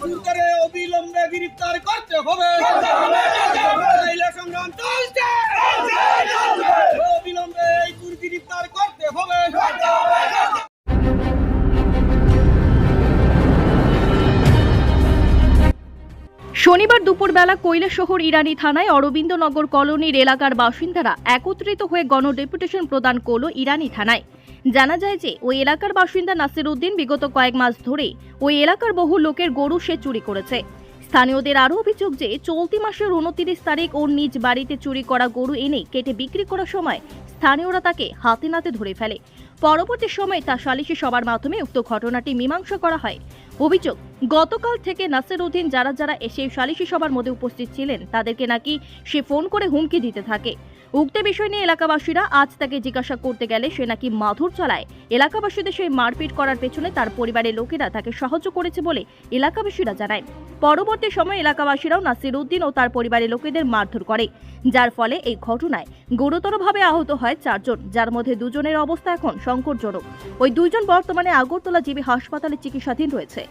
চুরকে অবিলম্বে গ্রেফতার করতে হবে। অবিলম্বে এই গ্রেফতার করতে হবে। শনিবার দুপুরবেলা কৈলাসহর ইরানি থানায় অরবিন্দনগর কলোনির এলাকার বাসিন্দারা একত্রিত হয়ে গণ ডেপুটেশন প্রদান করল ইরানি থানায়। জানা যায় যে ওই এলাকার বাসিন্দা নাসির উদ্দিন বিগত কয়েক মাস ধরে ওই এলাকার বহু লোকের গরু সে চুরি করেছে। স্থানীয়দের আরও অভিযোগ যে চলতি মাসের উনতিরিশ তারিখ ওর নিজ বাড়িতে চুরি করা গরু এনে কেটে বিক্রি করার সময় স্থানীয়রা তাকে হাতে নাতে ধরে ফেলে। পরবর্তী সময়ে তা সালিশি সবার মাধ্যমে উক্ত ঘটনাটি মীমাংসা করা হয়। অভিযোগ, গতকাল থেকে নাসির উদ্দিন যারা যারা এসে সালিশি সভার মধ্যে উপস্থিত ছিলেন তাদেরকে নাকি সে ফোন করে হুমকি দিতে থাকে। উক্ত বিষয় নিয়ে এলাকাবাসীরা আজ তাকে জিজ্ঞাসা করতে গেলে সে নাকি মাধুর চালায়। এলাকাবাসীদের সেই মারপিট করার পেছনে তার পরিবারের লোকেরা তাকে সাহায্য করেছে বলে এলাকাবাসীরা জানায়। পরবর্তী সময়ে এলাকাবাসীরাও নাসির উদ্দিন ও তার পরিবারের লোকেদের মারধর করে। যার ফলে এই ঘটনায় গুরুতরভাবে আহত হয় চারজন, যার মধ্যে দুজনের অবস্থা এখন সংকটজনক। ওই দুইজন বর্তমানে আগরতলা জিবি হাসপাতালে চিকিৎসাধীন রয়েছে।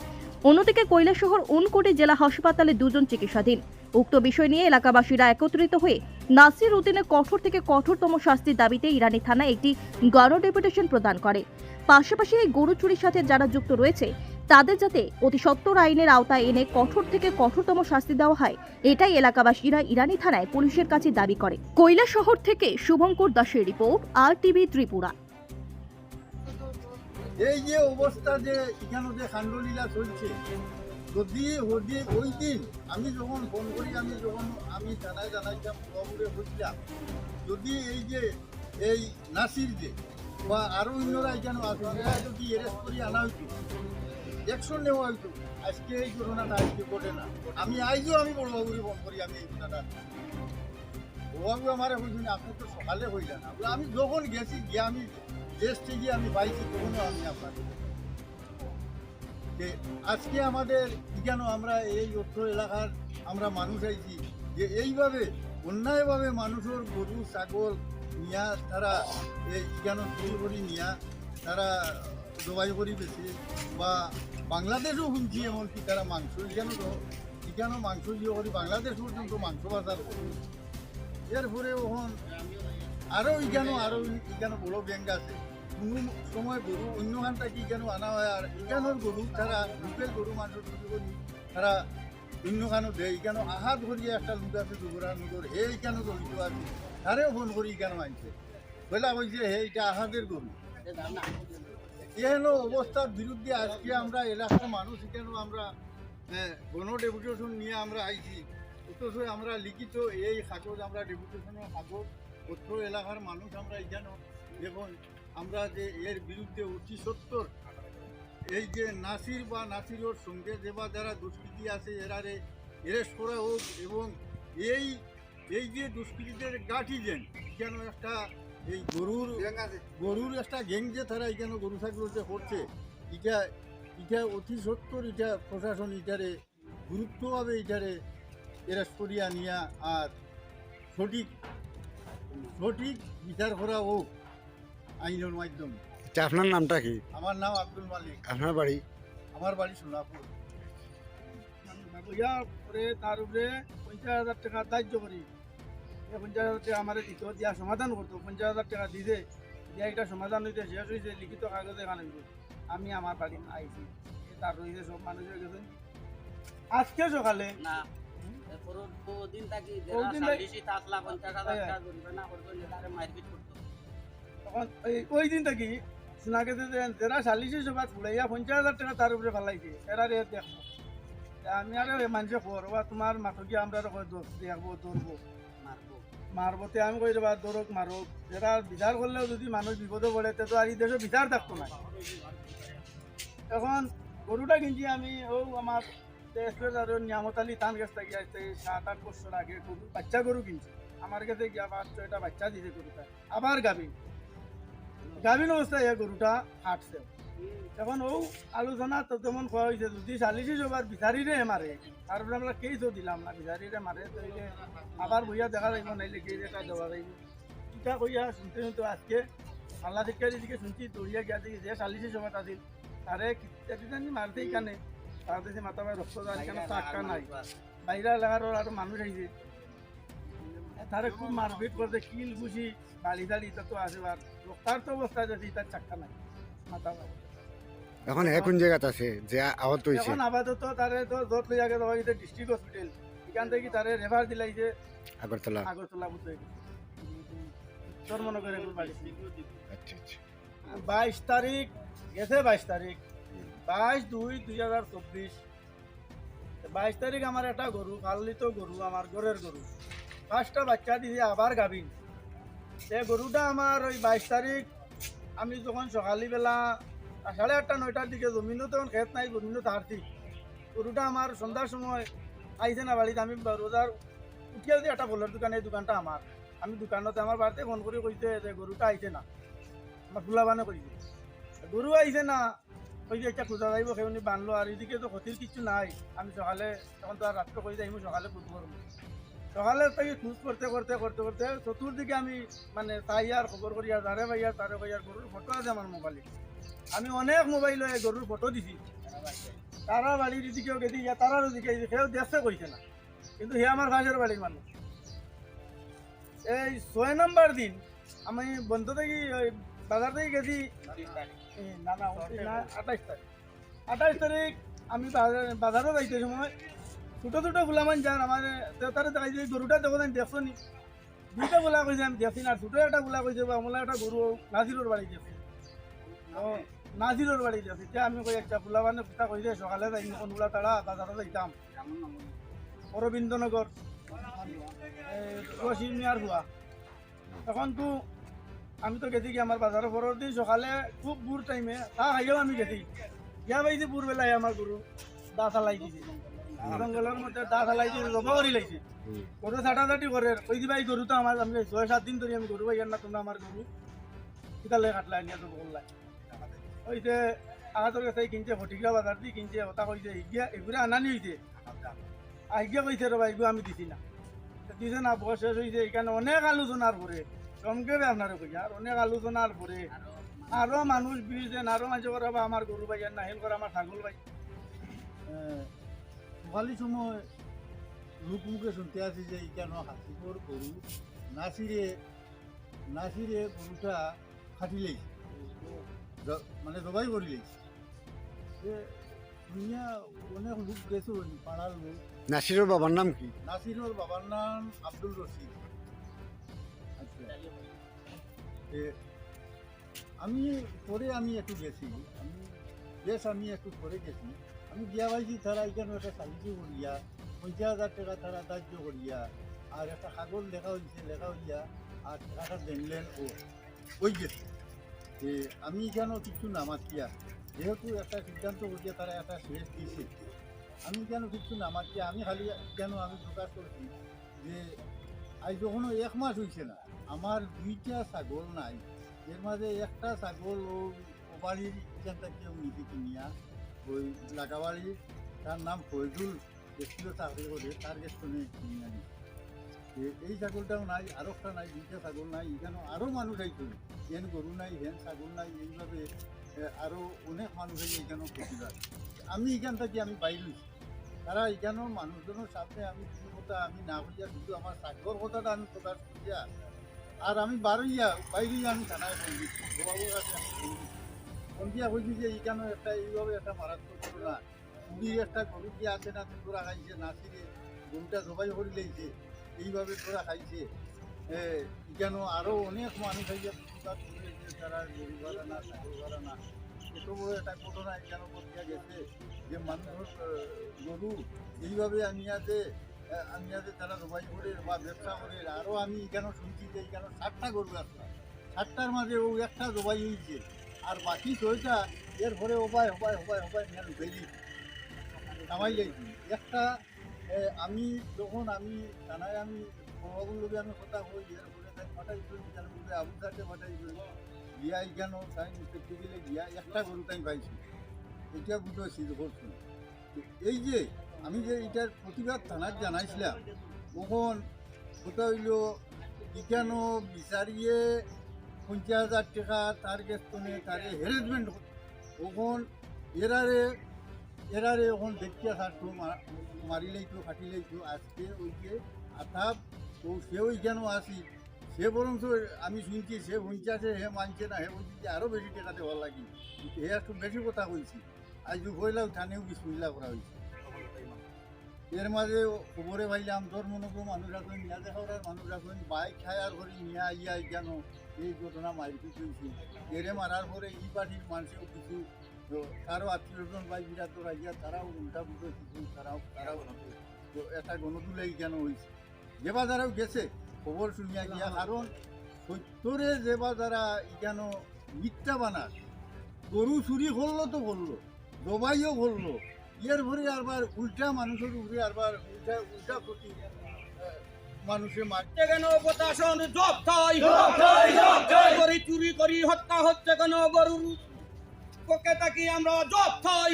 অন্যদিকে কৈলাসহর উনকোটি জেলা হাসপাতালে দুজন চিকিৎসাধীন। উক্ত বিষয় নিয়ে এলাকাবাসীরা একত্রিত হয়ে নাসির উদ্দিনের কঠোর থেকে কঠোরতম শাস্তির দাবিতে ইরানি থানায় একটি গণ ডেপুটেশন প্রদান করে। পাশাপাশি এই গরু চুরির সাথে যারা যুক্ত রয়েছে, তাদের যাতে অতি সত্বর আইনের আওতায় এনে কঠোর থেকে কঠোরতম শাস্তি দেওয়া হয়, এটাই এলাকাবাসীরা ইরানি থানায় পুলিশের কাছে দাবি করে। কৈলা শহর থেকে শুভঙ্কর দাসের রিপোর্ট, আর টিভি ত্রিপুরা। এই যে অবস্থা যে, এখানে যে খান্ডলীলা চলছে যদি যদি ওই দিন আমি যখন ফোন করি, আমি যখন, আমি জানাই জানাইতাম বাবুরে বুঝলাম যদি এই যে, এই নাসির যে, বা আরও অন্যরা আছে এরা যদি এরেস্ট করে, আনা হইতো অ্যাকশন নেওয়া হইতো, আজকে এই ঘটনাটা আজকে ঘটে না। আমি আইজও আমি বড়বাবুরে ফোন করি, আমি এই ঘটনাটা বড়বাবু আমার বলছেন, আপনি তো সকালে হইলেন। আমি যখন গেছি, গিয়ে আমি দেশটি গিয়ে আমি পাইছি, তখনও আমি আপনাকে যে আজকে আমাদের কেন আমরা এই অর্থ এলাকার আমরা মানুষ আইছি, যে এইভাবে, অন্যায়ভাবে মানুষের গরু, ছাগল নিয়া তারা এই কেন চুরি করি নিয়া তারা জবাই করি বেছে, বা বাংলাদেশও শুনছি এমনকি তারা মাংস কেন কেন মাংস ইয়ে করি বাংলাদেশ পর্যন্ত মাংস বাজার করি। এরপরে ওখান আরও ইখানো আরও ইখানো বড় ব্যাংক আছে। কোনো সময় গরু অন্যখান থেকে কেন আনা হয়, আর ইখানোর গরু তারা লোকেল গরু তৈরি করি তারা অন্যখানো দেয়। কেন আহাত ভরিয়ে একটা লোক আছে দুপুরা নগর হে কেন জড়িত আছে তারেও ফোন করি কেন আনছে বলা হয়েছে হে এটা আহাদের গরু। এহেন অবস্থার বিরুদ্ধে আজকে আমরা এলাকার মানুষ কেন আমরা গণ ডেপুটেশন নিয়ে আমরা আইছি। অথচ আমরা লিখিত এই কাগজ আমরা ডেপুটেশনের কাগজ অত্র এলাকার মানুষ আমরা এখানে দেখুন আমরা যে এর বিরুদ্ধে অতি সত্তর এই যে নাসির বা নাসিরের সঙ্গে যে বা যারা দুষ্কৃতি আছে এরারে এরেস্ট করা হোক এবং এই এই যে দুষ্কৃতীদের গাঠি যেন কেন একটা এই গরুর গরুর একটা গ্যাং যে তারা এখানে গরু ছাগল যে করছে এটা এটা অতি সত্তর এটা প্রশাসন এটারে গুরুত্বভাবে এটারে এরেস্ট করিয়া নিয়া আর সঠিক সঠিক বিচার করা হোক। আইনের মাধ্যমে। আচ্ছা আপনার নামটা কি? আমার নাম আব্দুল মালিক। আপনার বাড়ি? আমার বাড়ি সোনাপুর ইয়া পরে তার উপরে পঞ্চাশ হাজার টাকা ধার্য করি। এই পঞ্চাশ হাজার টাকা আমার দিত দিয়া সমাধান করতো। পঞ্চাশ হাজার টাকা দিতে দিয়া একটা সমাধান হইতে শেষ হয়েছে লিখিত কাগজে এখানে আমি আমার বাড়ি আইছি। তার রয়েছে সব মানুষ হয়ে গেছেন আজকে সকালে না দিন থাকি বহুদিন থাকি- পঞ্চাশ হাজার হ্যাঁ। টাকা না করতো মারপিট করতো। ওই- দিন থেকে যে যারা সালিশি সভা ফুলাইয়া পঞ্চাশ হাজার টাকা তার উপরে ফেলাইছে এরা রে দেখব তা আমি আর মানুষে করবা তোমার মাথকে আমরা দেখব ধরবো মারবো মারবতে আমি কই দেবা দরক মারক যেটা বিচার করলেও যদি মানুষ বিপদে পড়ে তো আর এই দেশে বিচার থাকতো না এখন গরুটা কিনছি আমি ও আমার নিয়ামত আলী তান গাছ থেকে আসতে সাত আট বছর আগে গরু বাচ্চা গরু কিনছি। আমার কাছে গিয়া পাঁচ ছয়টা বাচ্চা দিছে গরুটা আবার গাভিন। গাভিন অবস্থায় এই গরুটা হাঁটছে এখন ও আলোচনা তো তেমন কোয়া হয়েছে যদি চালিশি সবার বিচারিরে মারে তারপরে আমরা কেসও দিলাম না বিচারিরে মারে তো আবার বইয়া দেখা যাইব নাইলে কেস এটা দেওয়া যাইব ইটা কইয়া শুনতে শুনতে আজকে আল্লাহ শিক্ষার দিকে শুনছি দৌড়িয়া গিয়া দেখি যে চালিশি সভাত আছিল তারে কিতানি মারতে এখানে তার দেশে মাথা ভাই রক্ত যায় কেন টাকা নাই। বাইরে এলাকার আরও মানুষ আইছে তারে খুব মারপিট করতে কিল ঘুষি বাড়ি দাড়ি তা তো আছে আর তার তো অবস্থা যদি তার চাক্কা নাই মাথা এখন এখন জায়গাত আছে যে আহত হয়েছে? এখন আপাতত তারে তো যত লই আগে দেওয়া হয়েছে ডিস্ট্রিক্ট হসপিটাল এখান থেকে তারে রেফার দিলাই যে আগরতলা। আগরতলা বুঝতে চর্মনগর এগুলো বাড়ি আচ্ছা আচ্ছা। বাইশ তারিখ গেছে বাইশ তারিখ। বাইশ দুই দুই হাজার চব্বিশ। বাইশ তারিখ আমার একটা গরু পালিত গরু আমার ঘরের গরু। পাঁচটা বাচ্চা দিয়ে আবার গাভিন সে গরুটা আমার ওই বাইশ তারিখ আমি যখন সকালবেলা সাড়ে আটটা নয়টার দিকে জমিনও তখন খেত নাই জমিনও তাহারতি গরুটা আমার সন্ধ্যার সময় আইছে না বাড়িতে আমি রোজার উঠিয়ে দিয়ে একটা বলার দোকান, এই দোকানটা আমার আমি দোকানতে আমার বাড়িতে ফোন করে কইতে যে গরুটা আইছে না। আমার ফুলাবানে করিছে গরু আইছে না ওই যে একটা খোঁজা যাইব সেউনি বানলো আর এদিকে তো ক্ষতির কিছু নাই। আমি সকালে তখন তো আর রাত্রে কই যাই সকালে করব সকালে থেকে খোঁজ করতে করতে করতে করতে চতুর্দিকে আমি মানে তাই আর খবর করি আর তারে ভাই আর তারে ভাই আর গরুর ফটো আছে আমার মোবাইলে। আমি অনেক মোবাইল মোবাইলে গরুর ফটো দিছি। তারা বাড়ির দিকেও গেছি ইয়া তারারও দিকে সেও দেখছে কইছে না। কিন্তু সে আমার ভাইয়ের বাড়ির মানুষ এই ছয় নম্বর দিন আমি বন্ধ থেকে বাজার থেকে গেছি আঠাইশ তারিখ আঠাইশ তারিখ আমি বাজার- যাইতে সময় ছোটো ছোটো গুলামান যান আমার তারা দেখাই যে গরুটা দেখো আমি দেখছ নি? দুইটা গোলা কইছে আমি দেখছি না ছোটো একটা গোলা কইছে বা আমলা একটা গরু নাজিরোর বাড়ি দেখছি নাজিরোর বাড়ি দেখছি আমি কই একটা গোলা মানে কথা কইছে সকালে যাই কোনগুলা তারা বাজারে যাইতাম অরবিন্দনগর রশিদ মিয়ার হুয়া তখন তো আমি তো গেছি কি আমার বাজারের পরের দিন সকালে খুব বুড় টাইমে তা খাইও আমি গেছি। গিয়া পাইছি বুড় বেলায় আমার গরু দা চালাই দিছে। জঙ্গলের মধ্যে দা চালাই দিয়ে জবা করি লাইছে। গরু ছাটাছাটি দিবা এই গরু তো আমি ছয় সাত দিন আমি গরু পাইয়ার না তোমরা আমার গরু কিতালে কাটলা নিয়ে তো বললাই ওই যে আগাতর কাছে কিনছে ফটিকা বাজার দিয়ে কিনছে ওটা কইছে ইগিয়া এগুলো আনানি হইছে আইগিয়া কইছে রবা এগুলো আমি দিছি না দিছে না বয়স শেষ হয়েছে এখানে অনেক আলোচনার পরে চমকে আপনার কই আর অনেক আলোচনার পরে আরও মানুষ বিরিছেন আরও মাঝে করে আমার গরু ভাই আর নাহিল করে আমার ছাগল ভাই সকালের সময় লোক মুখে শুনতে আছি যে কেন হাসিপুর গরু নাসিরে নাসিরে গরুটা ফাটিলেই মানে জবাই করিলেই দুনিয়া অনেক লোক গেছে পাড়ার লোক। নাসিরের বাবার নাম কি? নাসিরুর বাবার নাম আব্দুল রশিদ। আচ্ছা। আমি পরে আমি একটু গেছি। আমি বেশ আমি একটু পরে গেছি। আমি গিয়া পাইছি, তারা এখানে একটা সাহায্য করিয়া, পঞ্চাশ হাজার টাকা তারা সাহায্য করিয়া, আর একটা কাগজ লেখা হয়েছে লেখা হইয়া, আর টাকাটা দেখলেন ও, ওই গেছে যে আমি কেন কিছু নামাতিয়া, যেহেতু একটা সিদ্ধান্ত করিয়া তারা একটা শেষ দিয়েছে আমি কেন কিছু নামাচ্ছি আমি খালি কেন আমি প্রকাশ করছি যে, আজ যখন এক মাস হয়েছে না, আমার দুইটা ছাগল নাই, এর মাঝে একটা ছাগল ও বাড়ির এখানটা কেউ নিতে কিনিয়া ওই লাগাবাড়ির তার নাম ফয়জুল এসেছিল চাকরি করে তার কাছ থেকে কিনে আনি এই ছাগলটাও নাই আরও একটা নাই দুইটা ছাগল নাই এখানে আরও মানুষ আইছিল হেন গরু নাই হেন ছাগল নাই এইভাবে এ, আরও অনেক মানুষ আইছে এখানেও প্রতিবাদ আমি এখান থেকে আমি বাইর হইছি তারা এখানেও মানুষজনের সামনে আমি কোনো কথা আমি না হইয়া শুধু আমার চাকর কথাটা আমি প্রকাশ করিয়া আর আমি বারইয়া বাইরেই আমি থানায় ফোন দিচ্ছি বাবুর কাছে ফোন দিয়া যে এখানে একটা এইভাবে একটা মারাত্মক ঘটনা। চুরির একটা গরু দিয়ে আছে না তোরা খাইছে নাচিরে গরুটা জবাই করে লেগেছে, এইভাবে তোরা খাইছে। এখানে আরও অনেক মানুষ প্রতিবাদ তারা গরু ঘরে না, ছাগল ঘরে না। এত বড় একটা ঘটনা এখানে করতে গেছে যে মানুষ গরু এইভাবে আনিয়াতে আনিয়াতে তারা জবাই করে বা ব্যবসা করে। আরও আমি এখানে শুনছি যে এখানে ষাটটা গরু আছে। ষাটটার মাঝে ও একটা জবাই হয়েছে আর বাকি ছয়টা এর পরে ওবায় হবায় হবায় হবায় মেল দিয়েছে নামাই যাইছি একটা আমি যখন আমি জানাই আমি বাবুর লোকে আমি কথা হই এর পরে তাই করি তার মধ্যে আবু সাথে ফাটাই করি গিয়া এখানে তাই প্র্যাকটিক্যালে গিয়া একটা গরু তাই পাইছি। এটা বুঝেছি করছি এই যে আমি যে এটার প্রতিবাদ থানার জানাইছিলাম, তখন কোথা হইল কেন বিচারিয়ে পঞ্চাশ হাজার টাকা তার গেস্তনে তারে হ্যারাসমেন্ট তখন এরারে এরারে এখন দেখিয়া থাকতো মারিলেই তো ফাটিলেই তো, আজকে ওই যে আথাপ তো সেও কেন আসি। সে বরং তো আমি শুনছি সে শুনছে হে মানছে না, হে বলছি যে আরও বেশি টাকা দেওয়ার লাগি। হে একটু বেশি কথা কইছি। আজ দুপুরলাও থানেও বিসমিল্লা করা হয়েছে এর মাঝে খবরে পাইলাম তোর করো মানুষ এখন নিয়া দেখা ওরা মানুষ এখন বাইক খায়ার করে নিয়ে আইয়া কেন এই ঘটনা মারপিট হয়েছে এরে মারার পরে ই পার্টির মানুষেও কিছু তারও আত্মীয় স্বজন বা বিরাট রাইয়া তারাও উল্টা পুজো কিছু, তারাও তারাও তো একটা গণতুলে কেন হয়েছে যে যারাও গেছে, খবর শুনিয়া গিয়া, কারণ সত্যরে যে বাজারা কেন মিথ্যা বানার গরু চুরি করল তো করল জবাইও করল ইয়ের ভরে আরবার উল্টা মানুষের উপরে আরবার উল্টা উল্টা প্রতি মানুষে মার। কেন প্রশাসন? জব করি চুরি করি হত্যা হচ্ছে কেন গরুর পক্ষে থাকি আমরা জব থাই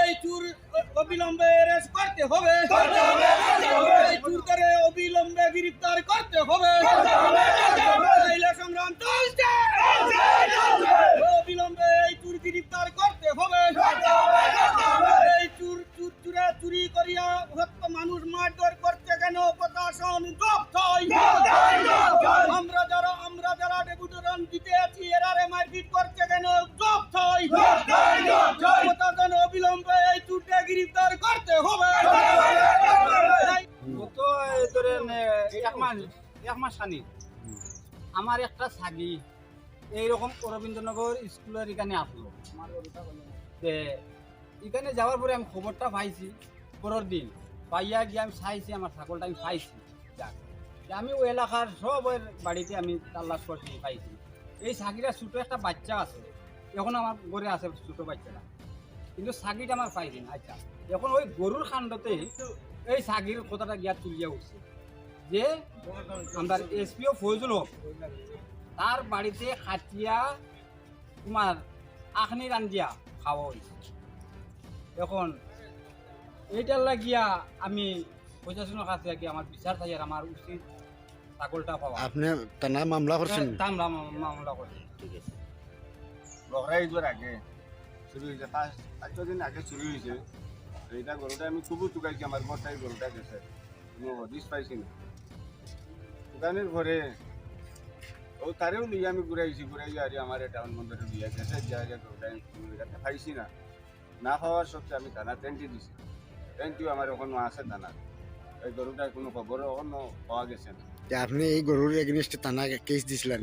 এই চুর অবিলম্বে অ্যারেস্ট করতে হবে এই চুরকে অবিলম্বে গ্রেফতার করতে হবে নইলে সংগ্রাম চলছে অবিলম্বে এই চুর গ্রেফতার করতে হবে এই চুর চুর চুরে চুরি করিয়া হত্যা মানুষ মারধর করছে কেন প্রশাসন জব থাই আমরা যারা আমরা যারা ডেপুটেশন দিতে আছি এরারে মারপিট করছে কেন জব থাই প্রশাসন অবিলম্বে এই চুরকে গ্রেফতার করতে হবে। এই ধরেন এক মাস এক মাস খানি আমার একটা ছাগি। এইরকম অরবিন্দনগর স্কুলের এখানে আসলো। তে এখানে যাওয়ার পরে আমি খবরটা পাইছি পরের দিন। পাইয়া গিয়ে আমি চাইছি আমার ছাগলটা আমি পাইছি। আমি ওই এলাকার সবের বাড়িতে আমি তাল্লাশ করছি পাইছি। এই ছাগিটা ছোটো একটা বাচ্চা আছে। এখন আমার ঘরে আছে ছোটো বাচ্চাটা। কিন্তু ছাগিটা আমার পাইছি না আচ্ছা। এখন ওই গরুর কাণ্ডতে এই সাগির কথাটা গিয়া তুলিয়া উঠছে যে আমরা এসপিও ফজল হক, তার বাড়িতে খাটিয়া তোমার আখনি রান্ধিয়া খাওয়া হয়েছে। এখন এইটার লাগিয়া আমি প্রশাসনের কাছে আমার বিচার থাকি, আমার উচিত ছাগলটা পাওয়া আপনি থানায় মামলা করছেন? মামলা করে বকরা ঈদের আগে চুরি হয়েছে পাঁচ পাঁচ ছদিন আগে চুরি হয়েছে এটা গরুটা আমি খুবই টুকাইছি আমার বর্তাই গরুটা গেছে কোনো হদিস পাইছি না দোকানের ঘরে ও তারেও নিয়ে আমি ঘুরাইছি ঘুরাই আর আমার টাউন বন্দরে দিয়ে গেছে যা যা গরুটা আমি পাইছি না। না সত্ত্বে আমি থানা টেন্টি দিছি। টেন্টিও আমার ওখানে আছে থানা এই গরুটার কোনো খবর ওখানে পাওয়া গেছে না। যে আপনি এই গরুর এগেনিস্টে থানা কেস দিছিলেন।